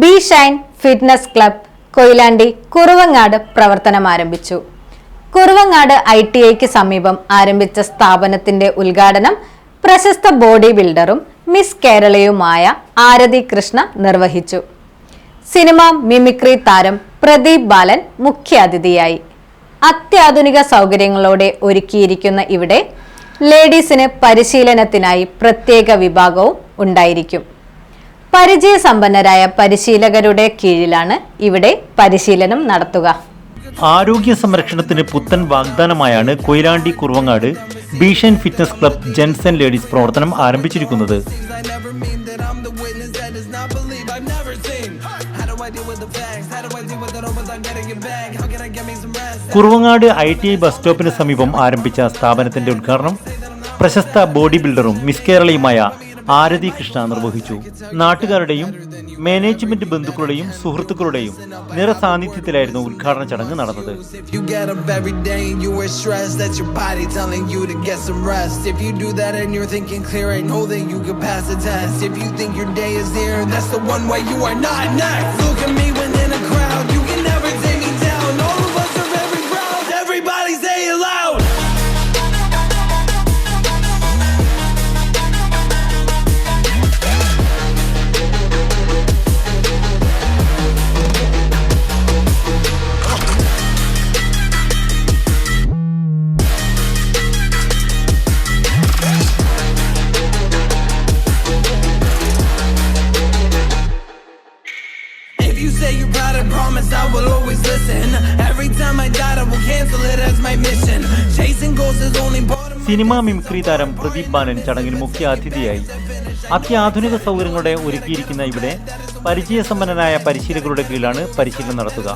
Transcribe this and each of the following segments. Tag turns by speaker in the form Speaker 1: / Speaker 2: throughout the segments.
Speaker 1: B shine fitness club Koyilandy Kuruvangad പ്രവർത്തനം ആരംഭിച്ചു. Kuruvangad I T ഐക്ക് സമീപം ആരംഭിച്ച സ്ഥാപനത്തിന്റെ ഉദ്ഘാടനം പ്രശസ്ത ബോഡി ബിൽഡറും മിസ് കേരളയുമായ ആരതി കൃഷ്ണ നിർവഹിച്ചു. സിനിമ മിമിക്രി താരം പ്രദീപ് ബാലൻ മുഖ്യാതിഥിയായി. അത്യാധുനിക സൗകര്യങ്ങളോടെ ഒരുക്കിയിരിക്കുന്ന ഇവിടെ ലേഡീസിന് പരിശീലനത്തിനായി പ്രത്യേക വിഭാഗവും ഉണ്ടായിരിക്കും. പരിചയസമ്പന്നരായ പരിശീലകരുടെ കീഴിലാണ് ഇവിടെ പരിശീലനം നടത്തുക
Speaker 2: ആരോഗ്യ സംരക്ഷണത്തിന് പുത്തൻ വാഗ്ദാനമായാണ് Koyilandy Kuruvangad ഭീഷൻ fitness club gents and ladies പ്രവർത്തനം ആരംഭിച്ചിരിക്കുന്നത്? Kuruvangad I T I bus സ്റ്റോപ്പിന് സമീപം ആരംഭിച്ച സ്ഥാപനത്തിന്റെ ഉദ്ഘാടനം പ്രശസ്ത ബോഡി ബിൽഡറും മിസ് കേരളയുമായ ആരതി കൃഷ്ണ നിർവഹിച്ചു. നാട്ടുകാരുടെയും മാനേജ്മെന്റ് ബന്ധുക്കളുടെയും സുഹൃത്തുക്കളുടെയും നിറസാന്നിധ്യത്തിലായിരുന്നു ഉദ്ഘാടന ചടങ്ങ് നടന്നത്.
Speaker 3: Say you're proud, I promise I will always listen. Every time I die, I will cancel it as my mission. Chasing goals is only part of
Speaker 2: cinema mimicry താരം പ്രദീപ് ബാലൻ ചടങ്ങിൽ മുഖ്യ അതിഥിയായി അത്യാധുനിക സൗകര്യങ്ങളോടെ ഒരുക്കിയിരിക്കുന്ന ഇവിടെ പരിചയസമ്പന്നനായ പരിശീലകരുടെ കീഴിലാണ് പരിശീലനം നടത്തുക.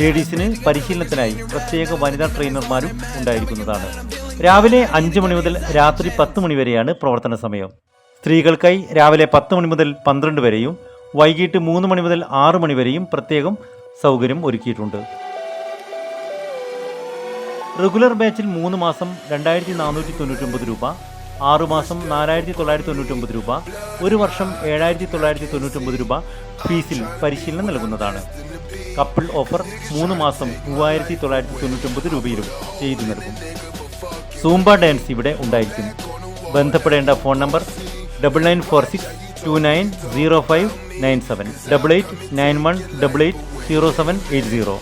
Speaker 2: ലേഡീസിന് പരിശീലനത്തിനായി പ്രത്യേക വനിതാ ട്രെയിനർമാരും ഉണ്ടായിരിക്കുന്നതാണ് രാവിലെ അഞ്ച് മണി മുതൽ രാത്രി പത്ത് മണി വരെയാണ് പ്രവർത്തന സമയം. സ്ത്രീകൾക്കായി രാവിലെ പത്ത് മണി മുതൽ പന്ത്രണ്ട് വരെയും വൈകിട്ട് മൂന്ന് മണി മുതൽ ആറ് മണി വരെയും പ്രത്യേകം സൗകര്യം ഒരുക്കിയിട്ടുണ്ട്. റെഗുലർ ബാച്ചിൽ മൂന്ന് മാസം രണ്ടായിരത്തി നാനൂറ്റി തൊണ്ണൂറ്റൊമ്പത് രൂപ ആറു മാസം നാലായിരത്തി തൊള്ളായിരത്തി തൊണ്ണൂറ്റൊമ്പത് രൂപ ഒരു വർഷം ഏഴായിരത്തി തൊള്ളായിരത്തി തൊണ്ണൂറ്റൊമ്പത് രൂപ ഫീസിൽ പരിശീലനം നൽകുന്നതാണ്. കപ്പിൾ ഓഫർ മൂന്ന് മാസം മൂവായിരത്തി തൊള്ളായിരത്തി തൊണ്ണൂറ്റൊമ്പത് രൂപയിലും ചെയ്തു നൽകും. സൂംബ ഡാൻസ് ഇവിടെ ഉണ്ടായിരിക്കും. ബന്ധപ്പെടേണ്ട phone number double nine four six two nine zero five nine seven double eight nine one double eight zero seven eight zero